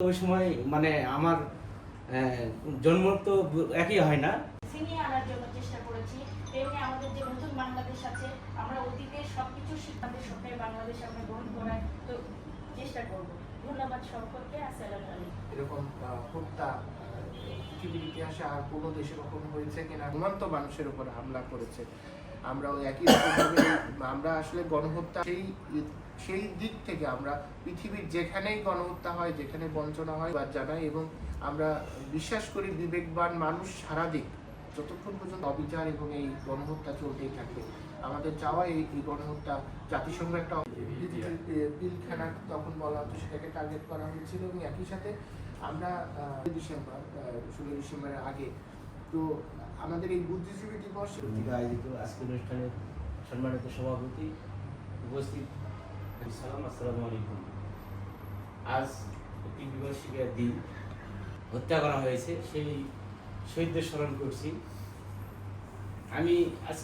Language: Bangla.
ওই সময় মানে আমার জন্ম তো একই হয় না। ছিনিয়ে আনার জন্য চেষ্টা করেছি। তেমনি আমাদের যে নতুন বাংলাদেশ আছে আমরা অতীতের সবকিছু শিক্ষাদের সঙ্গে বাংলাদেশ আমরা গ্রহণ করার তো চেষ্টা করব। ধন্যবাদ সকলকে। আসসালামু আলাইকুম। এরকম আহ, পৃথিবীর ইতিহাসে আর কোনো দেশে কখনো হয়েছে কিনা? সীমান্ত মানুষের উপর হামলা করেছে। আমরা ওই একই আমরা আসলে গণহত্যা সেই সেই দিক থেকে আমরা পৃথিবীর যেখানেই গণহত্যা হয়, যেখানে বঞ্চনা হয়, বা জানাই এবং আমরা বিশ্বাস করি বিবেকবান মানুষ সারা দিক, যতক্ষণ পর্যন্ত অবিচার এবং এই গণহত্যা চলতেই থাকে আমাদের চাওয়া এই এই গণহত্যা জাতিসংঘ একটা পিলখানা তখন বলা হতো সেটাকে টার্গেট করা হয়েছিল এবং একই সাথে আমরা ডিসেম্বর ষোলো ডিসেম্বরের আগে। তো আমাদের এই বুদ্ধিজীবী দিবস আয়োজিত আজকের অনুষ্ঠানের সম্মানিত সভাপতি উপস্থিত। সালাম আসসালামু আলাইকুম। আজ একটি বিমর্শিকার দিন। হত্যা করা হয়েছে সেই শহীদদের স্মরণ করছি। আমি আজ